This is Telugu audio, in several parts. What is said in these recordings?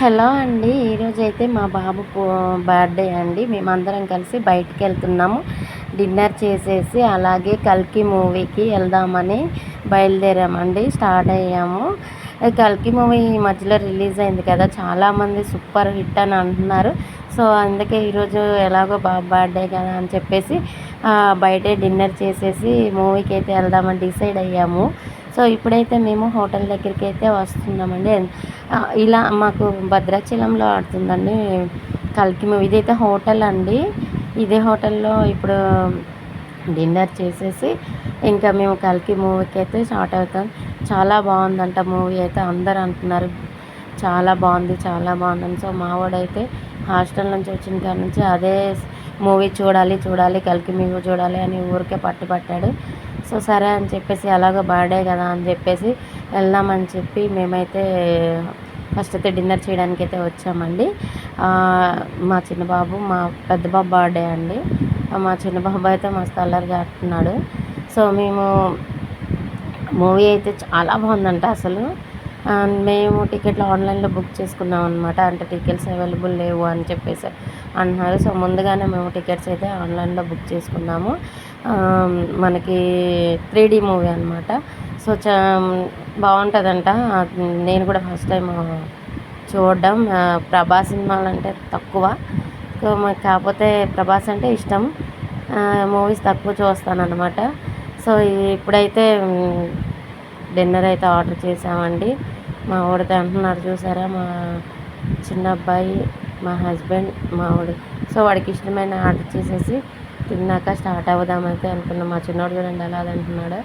హలో అండి. ఈరోజు అయితే మా బాబు బర్త్డే అండి. మేమందరం కలిసి బయటికి వెళ్తున్నాము డిన్నర్ చేసేసి అలాగే కల్కి మూవీకి వెళ్దామని బయలుదేరామండి. స్టార్ట్ అయ్యాము. కల్కి మూవీ మధ్యలో రిలీజ్ అయింది కదా చాలామంది సూపర్ హిట్ అని అంటున్నారు. సో అందుకే ఈరోజు ఎలాగో బాబు బర్త్డే కదా అని చెప్పేసి బయటే డిన్నర్ చేసేసి మూవీకి అయితే వెళ్దామని డిసైడ్ అయ్యాము. సో ఇప్పుడైతే మేము హోటల్ దగ్గరికి అయితే వస్తున్నామండి. ఇలా మాకు భద్రాచలంలో ఆడుతుందండి కల్కి మూవీ. ఇదైతే హోటల్ అండి. ఇదే హోటల్లో ఇప్పుడు డిన్నర్ చేసేసి ఇంకా మేము కలికి మూవీకి అయితే స్టార్ట్ అవుతాం. చాలా బాగుందంట మూవీ అయితే అందరు అంటున్నారు. చాలా బాగుంది చాలా బాగుందని. సో మావాడైతే హాస్టల్ నుంచి వచ్చిన కాడ నుంచి అదే మూవీ చూడాలి చూడాలి కలికి మూవీ చూడాలి అని ఊరికే పట్టుపట్టాడు సో సరే అని చెప్పేసి ఎలాగో బర్త్డే కదా అని చెప్పేసి వెళ్దామని చెప్పి మేమైతే ఫస్ట్ అయితే డిన్నర్ చేయడానికి అయితే వచ్చామండి. మా చిన్న బాబు మా పెద్ద బాబు బర్త్డే అండి. మా చిన్న బాబు అయితే మస్తు అల్లరి చేస్తున్నాడు సో మేము మూవీ అయితే చాలా బాగుందంట అసలు. మేము టికెట్లు ఆన్లైన్లో బుక్ చేసుకున్నాం అనమాట అంటే టికెట్స్ అవైలబుల్ లేవు అని చెప్పేసి అన్నారు సో ముందుగానే మేము టికెట్స్ అయితే ఆన్లైన్లో బుక్ చేసుకున్నాము. మనకి త్రీ డీ మూవీ అనమాట సో చా బాగుంటుందంట. నేను కూడా ఫస్ట్ టైం చూడడం. ప్రభాస్ సినిమాలు అంటే తక్కువ. సో మాకు కాకపోతే ప్రభాస్ అంటే ఇష్టం. మూవీస్ తక్కువ చూస్తాను అనమాట సో ఇప్పుడైతే డిన్నర్ అయితే ఆర్డర్ చేసామండి మా వాడితో అంటున్నారు చూసారా మా చిన్న అబ్బాయి మా హస్బెండ్ మా వాడు సో వాడికి ఇష్టమైన ఆర్డర్ చేసేసి తిన్నాక స్టార్ట్ అవుదామైతే అనుకున్నాం. మా చిన్నోడు చూడండి ఎలా అంటున్నాడు.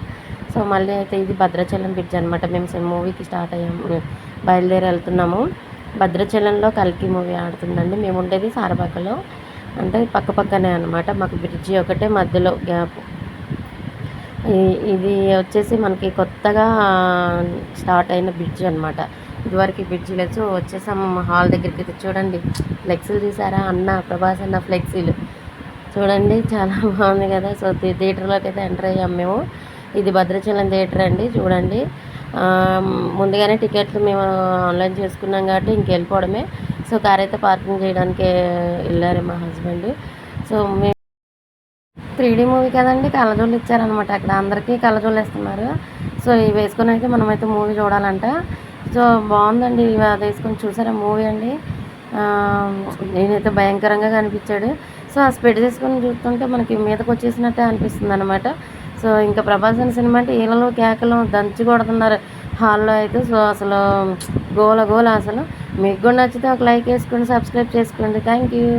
సో మళ్ళీ అయితే ఇది భద్రాచలం బ్రిడ్జ్ అనమాట మేము మూవీకి స్టార్ట్ అయ్యాము బయలుదేరి వెళ్తున్నాము. భద్రాచలంలో కల్కి మూవీ ఆడుతుందండి. మేము ఉండేది సారబాకలో. అంటే పక్క పక్కనే అనమాట మాకు బ్రిడ్జి ఒకటే మధ్యలో గ్యాప్. ఇది వచ్చేసి మనకి కొత్తగా స్టార్ట్ అయిన బ్రిడ్జ్ అనమాట ఇదివరకు బ్రిడ్జ్ లేదు. వచ్చేసాం హాల్ దగ్గరికి అయితే చూడండి. ఫ్లెక్సీలు చూసారా అన్న ప్రభాస్ అన్న ఫ్లెక్సీలు. చూడండి చాలా బాగుంది కదా. సో థియేటర్లోకి అయితే ఎంటర్ అయ్యాం మేము. ఇది భద్రాచలం థియేటర్ అండి. చూడండి. ముందుగానే టికెట్లు మేము ఆన్లైన్ చేసుకున్నాం కాబట్టి ఇంకెళ్ళిపోవడమే. సో కార్ అయితే పార్కింగ్ చేయడానికి వెళ్ళారు మా హస్బెండ్. సో మేము త్రీ డీ మూవీ కదండి కళ్ళజోళ్ళు ఇచ్చారనమాట అక్కడ. అందరికీ కళ్ళజోళ్ళు ఇస్తున్నారు సో ఇవి వేసుకొని అయితే మనమైతే మూవీ చూడాలంట. సో బాగుందండి. ఇవి అది వేసుకొని చూసారా మూవీ అండి? నేనైతే భయంకరంగా కనిపించాడు. సో ఆ స్పెడ్ చేసుకొని చూస్తుంటే మనకి మీదకి వచ్చేసినట్టే అనిపిస్తుంది అనమాట సో ఇంకా ప్రభాస్ అని సినిమా అంటే ఈలలో కేకలు దంచి కొడుతున్నారు హాల్లో అయితే. సో అసలు గోల గోల అసలు. మీకు కూడా నచ్చితే ఒక లైక్ వేసుకోండి సబ్స్క్రైబ్ చేసుకోండి. Thank you.